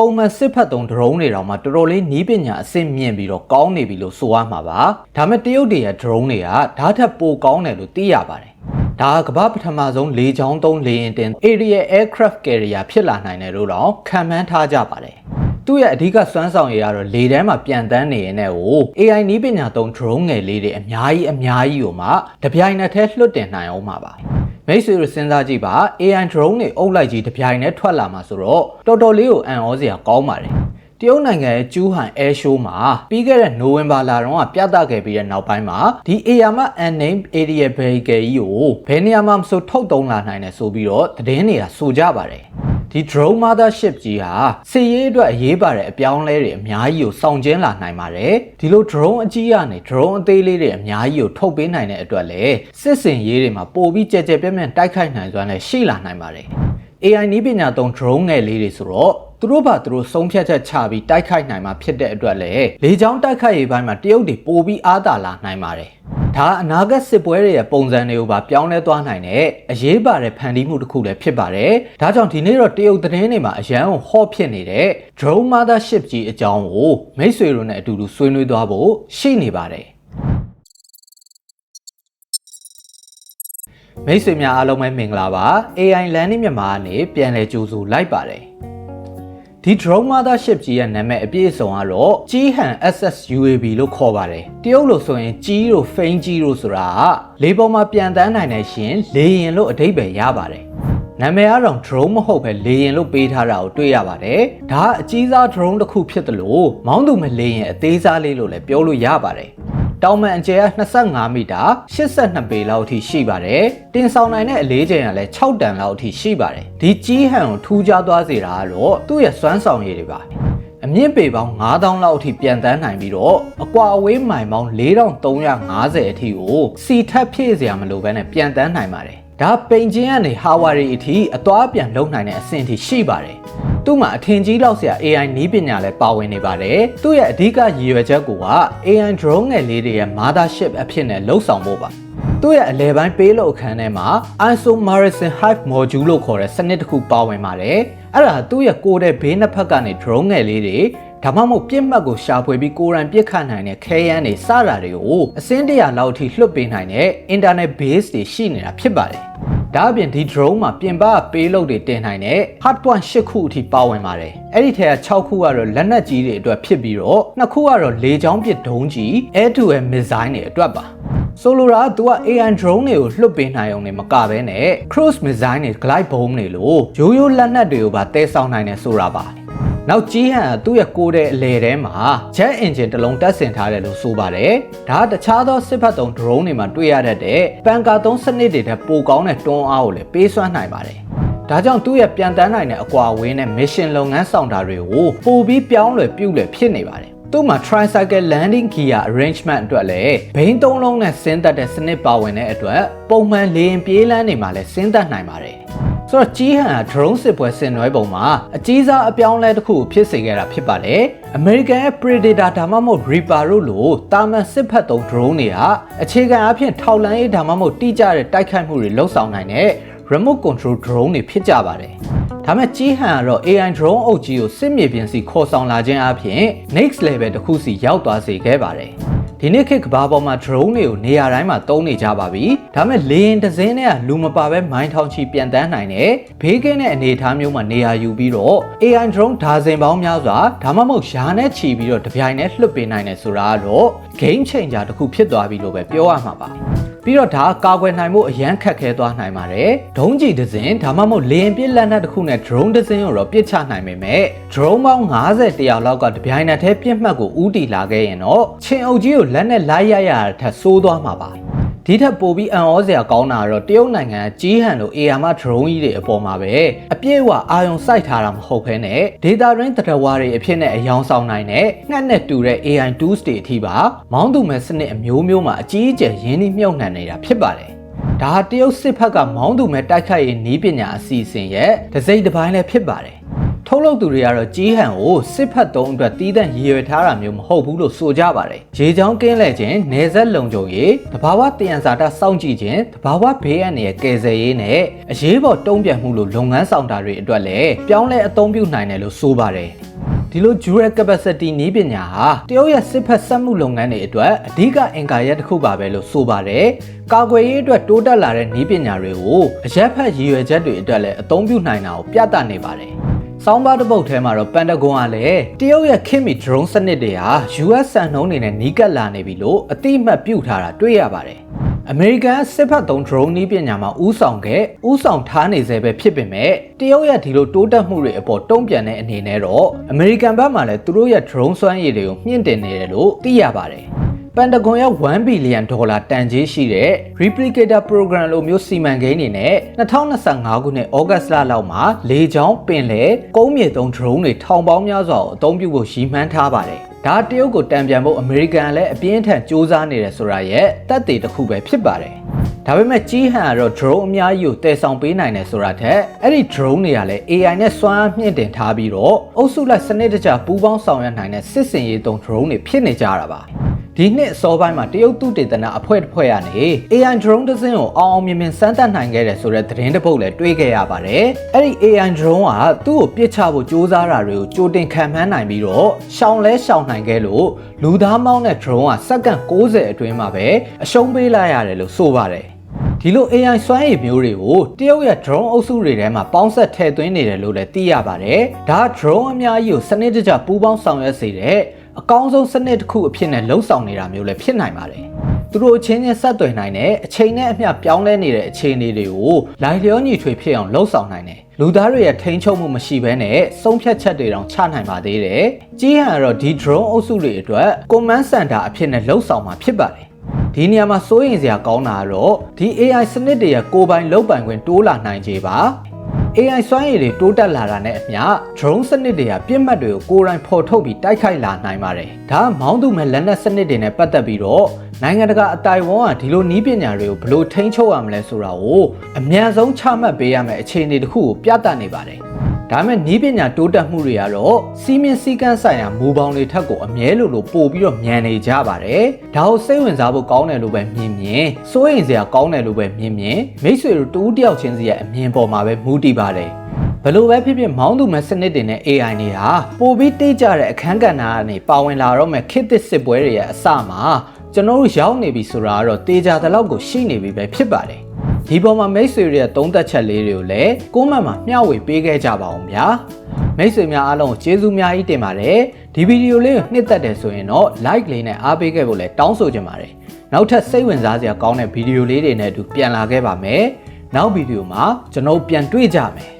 ပုံမှန်စစ်ဖက်သုံး drone တွေတောင်မှတော်တော်လေးနီးပညာအဆင့်မြင့်ပြီးတော့ကောင်းနေပြီလို့ဆိုရမှာပါဒါမဲ့တရုတ်တွေရဲ့ drone တွေကဓာတ်ထက်ပိုကောင်းတယ်လို့သိရပါတယ်ဒါကကမ္ဘာပထမဆုံးလေကြောင်းသုံးလေယာဉ်တင် Area Aircraft Carrier ဖြစ်လာနိုင်တယ်လို့တော့ခံမှန်းထားကြပါတယ်သူ့ရဲ့အဓိကစွမ်းဆောင်ရည်ကတော့လေထဲမှာပြန်တန်းနေရင်လည်းဟို AI နီးပညာသုံး drone ငယ်လေးတွေအများကြီးအများကြီးကိုမှတပြိုင်နက်တည်းလွှတ်တင်နိုင်အောင်မှာပါ မိတ်ဆွေတို့စဉ်းစားကြည့်ပါ AI drone တွေအုပ်လိုက်ကြီးတပြိုင်နက်ထွက်လာမှာဆိုတော့တော်တော်လေးကိုအံ့ဩစရာကောင်းပါတယ်တရုတ်နိုင်ငံရဲ့ကျူးဟန် Air Show မှာပြီးခဲ့တဲ့နိုဝင်ဘာလတုန်းကပြသခဲ့ပြီးတဲ့နောက်ပိုင်းမှာဒီ AR မှာ unnamed area vehicle ကြီးကိုဘယ်နေရာမှာမဆိုထုတ်သုံးလာနိုင်တယ်ဆိုပြီးတော့သတင်းတွေကဆိုကြပါတယ် ဒီ drone mothership ကြီးဟာစစ်ရေးအတွက်အရေးပါတဲ့အပြောင်းအလဲတွေအများကြီးကိုစောင့်ကျင်းလာနိုင်ပါတယ်ဒီလို drone အကြီးကနေ drone အသေးလေးတွေအများကြီးကိုထုတ်ပေးနိုင်တဲ့အတွက်လည်းစစ်စင်ရေးတွေမှာပိုပြီးကြဲကြဲပြန့်ပြန့်တိုက်ခိုက်နိုင်စွမ်းလည်းရှိလာနိုင်ပါတယ် AI နည်းပညာသုံး drone ငယ်လေးတွေဆိုတော့သူတို့ဘာသူတို့ဆုံးဖြတ်ချက်ချပြီးတိုက်ခိုက်နိုင်မှာဖြစ်တဲ့အတွက်လည်းလေကြောင်းတိုက်ခိုက်ရေးပိုင်းမှာတရုတ်တွေပိုပြီးအားသာလာနိုင်ပါတယ်။ ဒါအနာဂတ်စစ်ပွဲတွေရဲ့ပုံစံတွေကိုပါပြောင်းလဲသွားနိုင်တဲ့အရေးပါတဲ့ဖန်တီးမှုတစ်ခုလည်းဖြစ်ပါတယ်။ဒါကြောင့်ဒီနေ့တော့တရုတ်သတင်းတွေမှာအရန်ကိုဟော့ဖြစ်နေတဲ့ drone mothership ကြီးအကြောင်းကိုမိတ်ဆွေတို့နဲ့အတူတူဆွေးနွေးသွားဖို့ရှိနေပါတယ်။မိတ်ဆွေများအားလုံးပဲမင်္ဂလာပါ AI Landing မြန်မာကနေပြန်လည်ကြိုဆိုလိုက်ပါတယ် ဒီ drone mothership ကြီးရဲ့နာမည်အပြည့်အစုံကတော့ကြီးဟန် SS UAV လို့ခေါ်ပါတယ်တရုတ်လို့ဆိုရင်ကြီးတို့ဖိန်းကြီးတို့ဆိုတာကလေပေါ်မှာပြန်တန်းနိုင်တဲ့ရှင်လေရင်လို့အဓိပ္ပာယ်ရပါတယ်နာမည်ကတော့ drone မဟုတ်ပဲလေရင်လို့ပေးထားတာကိုတွေ့ရပါတယ်။ဒါကအကြီးစား drone တစ်ခုဖြစ်တယ်လို့မောင်းသူမဲ့လေရင်အသေးစားလေးလို့လည်းပြောလို့ရပါတယ်။ တောင်မှန်အကျယ်က25မီတာ82ပေလောက်အထိရှိပါတယ်။တင်ဆောင်နိုင်တဲ့အလေးချိန်ကလည်း6တန်လောက်အထိရှိပါတယ်။ဒီကြီးဟန်ကိုထူးခြားသွားစေတာကတော့သူ့ရဲ့စွမ်းဆောင်ရည်တွေပါ။အမြင့်ပေပေါင်း9000လောက်အထိပြန်တန်းနိုင်ပြီးတော့အကွာအဝေးမိုင်ပေါင်း4350အထိကိုစီထပ်ဖြည့်စရာမလိုဘဲနဲ့ပြန်တန်းနိုင်ပါတယ်။ ဒါပိန်ချင်းကနေဟာဝါရီအထိအသွားပြန်လုံနိုင်တဲ့အဆင့်အထိရှိပါတယ်။သူ့မှာအထင်ကြီးလောက်စရာ AI နည်းပညာလည်းပါဝင်နေပါတယ်။သူ့ရဲ့အဓိကရည်ရွယ်ချက်က AI drone ငယ်လေးတွေရဲ့ mothership အဖြစ်နဲ့လှုပ်ဆောင်ဖို့ပါ။သူ့ရဲ့အလဲပိုင်းပေးလို့အခန်းထဲမှာ ISO Morrison Hive module လို့ခေါ်တဲ့စနစ်တစ်ခုပါဝင်ပါတယ်။အဲ့ဒါသူ့ရဲ့ကိုယ်တဲ့ဘေးနှစ်ဖက်ကနေ drone ငယ်လေးတွေဒါမှမဟုတ်ပြစ်မှတ်ကိုရှာဖွေပြီးကိုယ်တိုင်ပြစ်ခတ်နိုင်တဲ့ခဲယမ်းတွေစတာတွေကိုအစင်းတရာလောက်အထိလွှတ်ပေးနိုင်တဲ့ internet base တွေရှိနေတာဖြစ်ပါတယ်။ ဒါအပြင်ဒီ drone မှာပြင်ပပေးလို့တွေတင်နိုင်တဲ့ hardpoint 8ခုအထိပါဝင်ပါတယ်။အဲ့ဒီထဲက6ခုကတော့လက်နက်ကြီးတွေအတွက်ဖြစ်ပြီးတော့2ခုကတော့လေကြောင်းပစ်ဒုံးကြီး air to air missile တွေအတွက်ပါ။ဆိုလိုတာကသူက AI drone တွေကိုလွှတ်ပေးနိုင်အောင်နေမကဘဲနဲ့ cruise missile တွေ glide bomb တွေလို့ရိုးရိုးလက်နက်တွေကိုပါတဲဆောင်နိုင်တယ်ဆိုတာပါ။ နောက်ကြီးဟန်ကသူ့ရဲ့ကိုယ်တဲ့အလဲထဲမှာ jet engine တစ်လုံးတက်ဆင်ထားတယ်လို့ဆိုပါတယ်။ဒါကတခြားသောစစ်ဖက်သုံး drone တွေမှာတွေ့ရတတ်တဲ့ပန်ကာသုံးစနစ်တွေတဲ့ပိုကောင်းတဲ့တွန်းအားကိုလည်းပေးစွမ်းနိုင်ပါတယ်။ဒါကြောင့်သူ့ရဲ့ပြန်တန်းနိုင်တဲ့အကွာအဝေးနဲ့ mission လုပ်ငန်းဆောင်တာတွေကိုပိုပြီးပြောင်းလဲပြုတ်လဲဖြစ်နေပါတယ်။သူ့မှာ tricycle landing gear arrangement အတွက်လည်းဘိန်းသုံးလုံးနဲ့ဆင်းသက်တဲ့စနစ်ပါဝင်တဲ့အတွက်ပုံမှန်လေရင်ပြေးလမ်းတွေမှာလည်းဆင်းသက်နိုင်ပါတယ်။ ဆိုတော့ကြီးဟန်က drone စစ်ပွဲဆင်နွှဲပုံမှာအကြီးစားအပြောင်းလဲတစ်ခုဖြစ်စေခဲ့တာဖြစ်ပါတယ်။ American ရဲ့ Predator ဒါမှမဟုတ် Reaper တို့လိုတာမန်စစ်ဖက်သုံး drone တွေကအခြေခံအဖြစ်ထောက်လန်းရေးဒါမှမဟုတ်တိကျတဲ့တိုက်ခိုက်မှုတွေလှုပ်ဆောင်နိုင်တဲ့ remote control drone တွေဖြစ်ကြပါတယ်။ဒါမဲ့ကြီးဟန်ကတော့ AI drone အုပ်ကြီးကိုစစ်မြေပြင်စီခေါ်ဆောင်လာခြင်းအပြင် next level တစ်ခုစီရောက်သွားစေခဲ့ပါတယ်။ ဒီနေ့ခေတ်ကဘာပေါ်မှာ drone တွေကိုနေရာတိုင်းမှာသုံးနေကြပါပြီ။ဒါမဲ့လေရင်တစ်စင်းနဲ့ကလူမပါပဲမိုင်းထောင်ချီပြန်တန်းနိုင်တဲ့ဘေးကင်းတဲ့အနေအထားမျိုးမှာနေရာယူပြီးတော့ AI drone ဒါဇင်ပေါင်းများစွာဒါမှမဟုတ်ယာနဲ့ချီပြီးတော့တပြိုင်တည်းလွှတ်ပေးနိုင်တယ်ဆိုတာကတော့ game changer တစ်ခုဖြစ်သွားပြီလို့ပဲပြောရမှာပါ။ ပြီးတော့ဒါကာကွယ်နိုင်မှုအရန်ခက်ခဲသွားနိုင်ပါတယ်။ဒုံးကြီးတစ်စင်းဒါမှမဟုတ်လေရင်ပစ်လက်နက်တစ်ခုနဲ့ drone တစ်စင်းကိုတော့ပစ်ချနိုင်ပေမဲ့ drone ပေါင်း90တရာလောက်ကတပြိုင်နက်တည်းပြစ်မှတ်ကိုဥတီလာခဲ့ရင်တော့ချင်းအုပ်ကြီးကိုလက်နဲ့လိုက်ရရတာထက်ဆိုးသွားမှာပါ ဒီထက်ပိုပြီးအံ့ဩစရာကောင်းတာကတော့တရုတ်နိုင်ငံကြီးဟန်လို AR မှာ drone ကြီးတွေအပေါ်မှာပဲအပြည့်အဝအာရုံစိုက်ထားတာမဟုတ်ဘဲနဲ့ data ရင်းတရဝါတွေအဖြစ်နဲ့အယောင်ဆောင်နိုင်တဲ့ငှက်နဲ့တူတဲ့ AI tools တွေအထိပါမောင်းသူမဲ့စနစ်အမျိုးမျိုးမှာအကြီးအကျယ်ရင်းနှီးမြှုပ်နှံနေတာဖြစ်ပါတယ်ဒါဟာတရုတ်စစ်ဖက်ကမောင်းသူမဲ့တိုက်ခိုက်ရေးနည်းပညာအစီအစဉ်ရဲ့တစ်စိတ်တစ်ပိုင်းလည်းဖြစ်ပါတယ် ထထုတ်လုပ်သူတွေကတော့ကြီးဟန်ကိုစစ်ဖက်သုံးအတွက်တီးတန့်ရည်ရွယ်ထားတာမျိုးမဟုတ်ဘူးလို့ဆိုကြပါတယ်။ရေချောင်းကင်းလဲခြင်း၊နေဆက်လုံခြုံရေး၊တဘာဝတယံဇာတစောင့်ကြည့်ခြင်း၊တဘာဝဘေးအန္တရာယ်ကယ်ဆယ်ရေးနဲ့အရေးပေါ်တုံ့ပြန်မှုလိုလုပ်ငန်းဆောင်တာတွေအတွက်လည်းပြောင်းလဲအသုံးပြုနိုင်တယ်လို့ဆိုပါတယ်။ဒီလို dual capacity နည်းပညာဟာတရုတ်ရဲ့စစ်ဖက်စက်မှုလုပ်ငန်းတွေအတွက်အဓိကအင်္ဂါရပ်တစ်ခုပါပဲလို့ဆိုပါတယ်။ကာကွယ်ရေးအတွက်တိုးတက်လာတဲ့နည်းပညာတွေကိုအရက်ဖက်ရည်ရွယ်ချက်တွေအတွက်လည်းအသုံးပြုနိုင်တာကိုပြသနေပါတယ်။ စောင်းပါတစ်ပုတ်ထဲမှာတော့ပန်တဂွန်ကလည်းတရုတ်ရဲ့ခင်မီ drone စနစ်တွေဟာ US စံနှုန်းတွေနဲ့နီးကပ်လာနေပြီလို့အတိအမှတ်ပြုထားတာတွေ့ရပါတယ်။အမေရိကန်စစ်ဖက်သုံး drone နည်းပညာမှာဥဆောင်ခဲ့ဥဆောင်ထားနေစေပဲဖြစ်ပေမဲ့တရုတ်ရဲ့ဒီလိုတိုးတက်မှုတွေအပေါ်တုံ့ပြန်တဲ့အနေနဲ့တော့အမေရိကန်ဘက်မှလည်းသူတို့ရဲ့ drone စွမ်းရည်တွေကိုမြင့်တင်နေတယ်လို့သိရပါတယ်။ ပန်တဂွန်ရဲ့1ဘီလီယံဒေါ်လာတန်ကြေးရှိတဲ့ Replicator Program လိုမျိုးစီမံကိန်းတွေနဲ့2025ခုနှစ်ဩဂတ်စ်လလောက်မှာလေကြောင်းပင်လယ်ကုန်းမြေသုံး drone တွေထောင်ပေါင်းများစွာကိုအသုံးပြုဖို့ရည်မှန်းထားပါတယ်။ဒါတရုတ်ကိုတံပြန်ဖို့အမေရိကန်လည်းအပြင်းထန်စ조사နေတယ်ဆိုတာရဲ့တက်တည်တစ်ခုပဲဖြစ်ပါတယ်။ဒါပေမဲ့ကြီးဟန်ကတော့ drone အများကြီးကိုတည်ဆောင်ပေးနိုင်တယ်ဆိုတာထက်အဲ့ဒီ drone တွေကလည်း AI နဲ့စွမ်းအားမြင့်တင်ထားပြီးတော့အုပ်စုလိုက်စနစ်တကျပူးပေါင်းဆောင်ရွက်နိုင်တဲ့စစ်စင်ရေးသုံး drone တွေဖြစ်နေကြတာပါ။ ဒီနှစ်အစောပိုင်းမှာတရုတ်သုတေသနအဖွဲ့တစ်ဖွဲ့ကနေ AI drone တစ်စင်းကိုအောင်အောင်မြင်မြင်စမ်းသပ်နိုင်ခဲ့တယ်ဆိုတဲ့သတင်းတစ်ပုဒ်လည်းတွေ့ခဲ့ရပါတယ်။အဲ့ဒီ AI drone ကသူ့ကိုပြစ်ချဖို့စူးစမ်းတာတွေကိုကြိုတင်ခံမှန်းနိုင်ပြီးတော့ရှောင်လဲရှောင်နိုင်ခဲ့လို့လူသားမောင်းတဲ့ drone ကစက္ကန့်60အတွင်းမှာပဲအရှုံးပေးလိုက်ရတယ်လို့ဆိုပါတယ်။ဒီလို AI စွမ်းရည်မျိုးတွေကိုတရုတ်ရဲ့ drone အုပ်စုတွေထဲမှာပေါင်းဆက်ထည့်သွင်းနေတယ်လို့လည်းသိရပါတယ်။ဒါ drone အများကြီးကိုစနစ်တကျပူးပေါင်းဆောင်ရွက်စေတဲ့ အကောင်းဆုံးစနစ်တစ်ခုအဖြစ်နဲ့လှုပ်ဆောင်နေတာမျိုးလည်းဖြစ်နိုင်ပါတယ်။သူတို့အချင်းချင်းဆက်သွယ်နိုင်တဲ့အချိန်နဲ့အမျှပြောင်းလဲနေတဲ့အခြေအနေတွေကိုလိုက်လျောညီထွေဖြစ်အောင်လှုပ်ဆောင်နိုင်တယ်။လူသားတွေရဲ့ထိန်းချုပ်မှုမရှိဘဲနဲ့ဆုံးဖြတ်ချက်တွေတောင်ချနိုင်ပါသေးတယ်။ကြီးဟန်ကတော့ဒီ drone အုပ်စုတွေအတွက် command center အဖြစ်နဲ့လှုပ်ဆောင်မှာဖြစ်ပါတယ်။ဒီနေရာမှာစိုးရင်စရာကောင်းတာကတော့ဒီ AI စနစ်တွေရဲ့ကိုယ်ပိုင်လုပ်ပိုင်ခွင့်တိုးလာနိုင်ခြေပါ AI စွမ်းရည်တွေတိုးတက်လာတာနဲ့အမျှ drone စနစ်တွေကပြစ်မှတ်တွေကိုကိုယ်တိုင်ဖော်ထုတ်ပြီးတိုက်ခိုက်လာနိုင်ပါတယ်။ဒါမောင်းသူမဲ့လက်နက်စနစ်တွေနဲ့ပတ်သက်ပြီးတော့နိုင်ငံတကာအတိုင်ဝမ်ကဒီလိုနီးပညာတွေကိုဘယ်လိုထိန်းချုပ်ရမလဲဆိုတာကိုအမြန်ဆုံးချမှတ်ပေးရမယ့်အခြေအနေတစ်ခုကိုပြသနေပါတယ်။ ဒါမဲ့နီးပညာတိုးတက်မှုတွေကတော့စီးမင်းစည်းကမ်းဆိုင်ရာမူပေါင်းတွေထက်ကိုအမြဲလိုလိုပို့ပြီးတော့မြန်နေကြပါတယ်။ဒါကိုစိတ်ဝင်စားဖို့ကောင်းတယ်လို့ပဲမြင်မြင်စိုးရိမ်စရာကောင်းတယ်လို့ပဲမြင်မြင်မိတ်ဆွေတို့တူးတယောက်ချင်းစီရဲ့အမြင်ပေါ်မှာပဲမူတည်ပါတယ်။ဘလို့ပဲဖြစ်ဖြစ်မောင်းသူမဲ့စနစ်တွေနဲ့ AI တွေဟာပိုပြီးတိကျတဲ့အခန်းကဏ္ဍကနေပါဝင်လာတော့မဲ့ခေတ်သစ်စစ်ပွဲတွေရဲ့အစမှာကျွန်တော်တို့ရောက်နေပြီဆိုတာကတော့တေချာတဲ့လောက်ကိုရှိနေပြီပဲဖြစ်ပါတယ် ဒီပေါ်မှာမိတ်ဆွေတွေရဲ့သုံးသက်ချက်လေးတွေကိုလည်းကိုမန့်မှာမျှဝေပေးခဲ့ကြပါအောင်ဗျာမိတ်ဆွေများအားလုံးကိုကျေးဇူးများကြီးတင်ပါတယ်ဒီဗီဒီယိုလေးကိုနှစ်သက်တယ်ဆိုရင်တော့ like လေးနဲ့အားပေးခဲ့ဖို့လည်းတောင်းဆိုချင်ပါတယ်နောက်ထပ်စိတ်ဝင်စားစရာကောင်းတဲ့ဗီဒီယိုလေးတွေနဲ့အတူပြန်လာခဲ့ပါမယ်နောက်ဗီဒီယိုမှာကျွန်တော်ပြန်တွေ့ကြမယ်